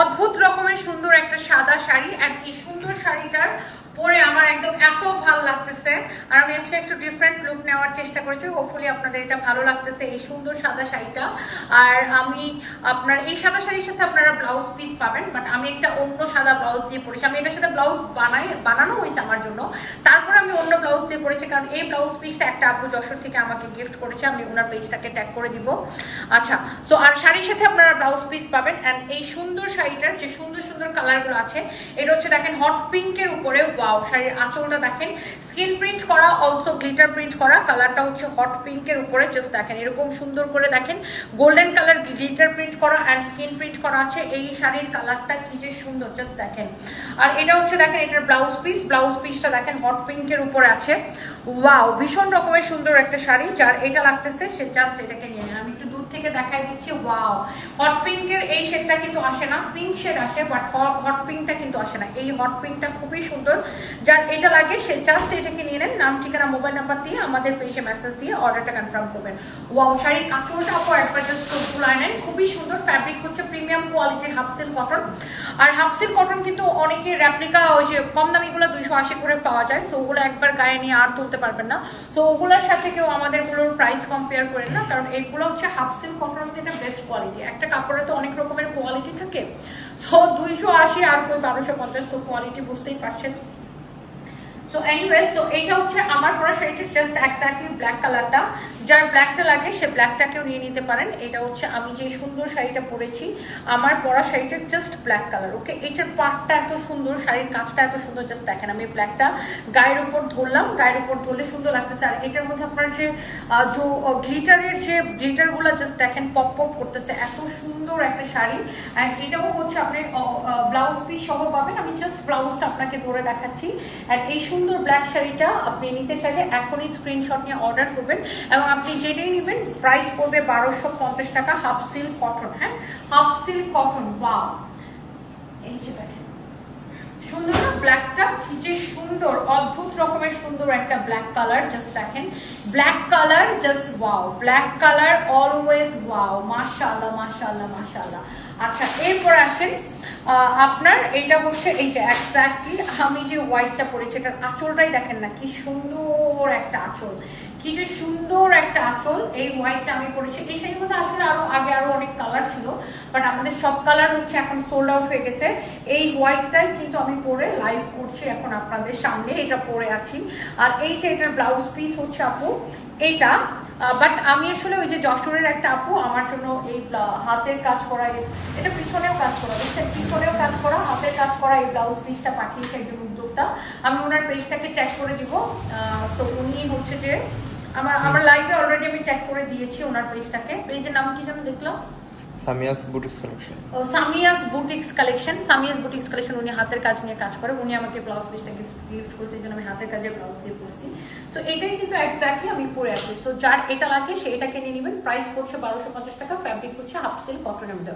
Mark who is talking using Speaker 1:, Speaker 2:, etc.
Speaker 1: অদ্ভুত রকমের সুন্দর একটা সাদা শাড়ি অ্যান্ড এই সুন্দর শাড়িটার পরে আমার একদম এত ভালো লাগতেছে। আর আমি আজকে একটু ডিফারেন্ট লুক নেওয়ার চেষ্টা করেছি। হোপফুলি আপনাদের এটা ভালো লাগতেছে এই সুন্দর সাদা শাড়িটা। আর আমি আপনার এই সাদা শাড়ির সাথে আপনারা ব্লাউজ পিস পাবেন বাট আমি একটা অন্য সাদা ব্লাউজ দিয়ে পরেছি। আমি এটার সাথে ব্লাউজ বানাই, বানানো হয়েছে আমার জন্য। তারপর আমি অন্য ব্লাউজ দিয়ে পরেছি, কারণ এই ব্লাউজ পিসটা একটা আপু যশোর থেকে আমাকে গিফট করেছে। আমি ওনার পেজটাকে ট্যাগ করে দিব। আচ্ছা সো আর শাড়ির সাথে আপনারা ব্লাউজ পিস পাবেন। অ্যান্ড এই সুন্দর শাড়িটার যে সুন্দর সুন্দর কালারগুলো আছে, এটা হচ্ছে দেখেন হট পিঙ্কের উপরে। ওয়াও শাড়ির আঁচলটা দেখেন। স্কিন প্রিন্ট করা অলসো গ্লিটার প্রিন্ট করা কালারটা হচ্ছে হট পিঙ্কের উপরে জাস্ট দেখেন, এরকম সুন্দর করে দেখেন গোল্ডেন কালার গ্লিটার প্রিন্ট করা অ্যান্ড স্কিন প্রিন্ট করা আছে, এই শাড়ির কালারটা কি যে সুন্দর জাস্ট দেখেন। আর এটা হচ্ছে দেখেন, এটার ব্লাউজ পিস ব্লাউজ পিসটা দেখেন হট পিঙ্কের উপরে আছে। ওয়াও ভীষণ রকমের সুন্দর একটা শাড়ি, যার এটা লাগতেছে, সে জাস্ট এটাকে নিয়ে নেন। আমি একটু থেকে দেখাই দিচ্ছি ওয়াও হট পিঙ্কের এই শেডটা কিন্তু আসে না পিঙ্ক শেড আসে বাট হট পিঙ্কটা কিন্তু আসে না। এই হট পিঙ্কটা খুবই সুন্দর। যার এটা লাগে, সে জাস্ট এটাকে নিয়ে নেন, নাম, ঠিকানা মোবাইল নাম্বার দিয়ে আমাদের পেজে মেসেজ দিয়ে অর্ডারটা কনফার্ম করবেন। ওয়াও শাড়ির আঁচলটা আপু অ্যাডভার্টাইজ জাস্ট তুলায় নেন খুবই সুন্দর ফ্যাব্রিক হচ্ছে প্রিমিয়াম কোয়ালিটির হাফ সিল কটন আর হাফ সিল কটন কিন্তু অনেকে রেপ্লিকা ওই যে কম দামিগুলো দুইশো আশি করে পাওয়া যায় সো ওগুলো একবার গায়ে নিয়ে আর তুলতে পারবেন না। সো ওগুলোর সাথে কেউ আমাদেরগুলোর প্রাইস কম্পেয়ার করেন না, কারণ এগুলো হচ্ছে হাফ সিল কটন কিন্তু বেস্ট কোয়ালিটি একটা কাপড়ে তো অনেক রকমের কোয়ালিটি থাকে সো দুইশো আশি আর কই বারোশো পঞ্চাশ সো কোয়ালিটি বুঝতেই পারছেন। সো এনিওয়েজ সো এইটা হচ্ছে আমার পরা শাড়িটা জাস্ট এক্স্যাক্টলি ব্ল্যাক কালারটা যার ব্ল্যাকটা লাগে, সে ব্ল্যাকটাকেও নিয়ে নিতে পারেন। এটা হচ্ছে আমি যে সুন্দর শাড়িটা পরেছি, আমার পরা শাড়িটা জাস্ট ব্ল্যাক কালার ওকে এটার পাটটা এত সুন্দর, শাড়ির কাজটা এত সুন্দর জাস্ট দেখেন আমি ব্ল্যাকটা গায়ের উপর ধরলাম, গায়ের উপর ধরলে সুন্দর লাগতেছে। আর এটার মধ্যে আপনার যে গ্লিটারের যে গ্লিটারগুলো জাস্ট দেখেন পপ পপ করতেছে। এত সুন্দর একটা শাড়ি। অ্যান্ড এটাও হচ্ছে আপনি ব্লাউজ পিস সহ পাবেন। আমি জাস্ট ব্লাউজটা আপনাকে ধরে দেখাচ্ছি। অ্যান্ড এই সুন্দর ব্ল্যাক শাড়িটা আপনি নিতে চাইলে এখনই স্ক্রিনশট নিয়ে অর্ডার করবেন এবং আপনি যেটাই নেবেন প্রাইস পড়বে বারোশো পঞ্চাশ টাকা হাফ সিল্ক কটন হ্যাঁ? হাফ সিল্ক কটন বা এই যে দেখেন। ব্ল্যাকটা কি যে সুন্দর, অদ্ভুত রকমের সুন্দর একটা ব্ল্যাক কালার জাস্ট দেখেন। Black colour just wow black colour always wow মাশাল্লাহ মাশাল্লাহ মাশাল্লাহ আচ্ছা এরপর আসেন আপনার এটা হচ্ছে এই যে এক্স্যাক্টলি আমি যে হোয়াইটটা পরেছি, এটার আঁচলটাই দেখেন না, কি সুন্দর একটা আঁচল। কি যে সুন্দর একটা আঁচল এই হোয়াইটটা আমি পরেছি। এই শাড়ির মধ্যে আসলে আরও আগে আরও অনেক কালার ছিল বাট আমাদের সব কালার হচ্ছে এখন সোল্ড আউট হয়ে গেছে। এই হোয়াইটটাই কিন্তু আমি পরে লাইভ করছি এখন আপনাদের সামনে, এটা পরে আছি। আর এই যে এটার ব্লাউজ পিস হচ্ছে আপু, এটা বাট আমি আসলে ওই যে যশোরের একটা আপু, আমার জন্য এই হাতের কাজ করা এটা পিছনেও কাজ করা, বুঝছেন? পিছনেও কাজ করা, হাতের কাজ করা এই ব্লাউজ পিসটা পাঠিয়েছে একজন উদ্যোক্তা। আমি ওনার পেজটাকে ট্যাগ করে দিব তো উনি হচ্ছে যে আমার আমার লাইভে অলরেডি আমি ট্যাগ করে দিয়েছি ওনার পেজটাকে পেজের নাম কি যেন দেখলাম
Speaker 2: সামিয়াস বুটিক্স কালেকশন
Speaker 1: ও, Samia's boutiques collection Samia's boutiques collection উনি হাতের কাজ নিয়ে কাজ করে। উনি আমাকে ব্লাউজ পিসটা গিফট করছে জন্য আমি হাতের কাজের ব্লাউজ দিয়ে পরছি সো এটাই কিন্তু এক্স্যাক্টলি আমি পরে আছি সো যার এটা লাগে সে এটাকে নিয়ে নেবেন। প্রাইস পড়ছে বারোশো পঞ্চাশ টাকা ফ্যাব্রিক হচ্ছে হাফ সিল্ক কটনের মধ্যে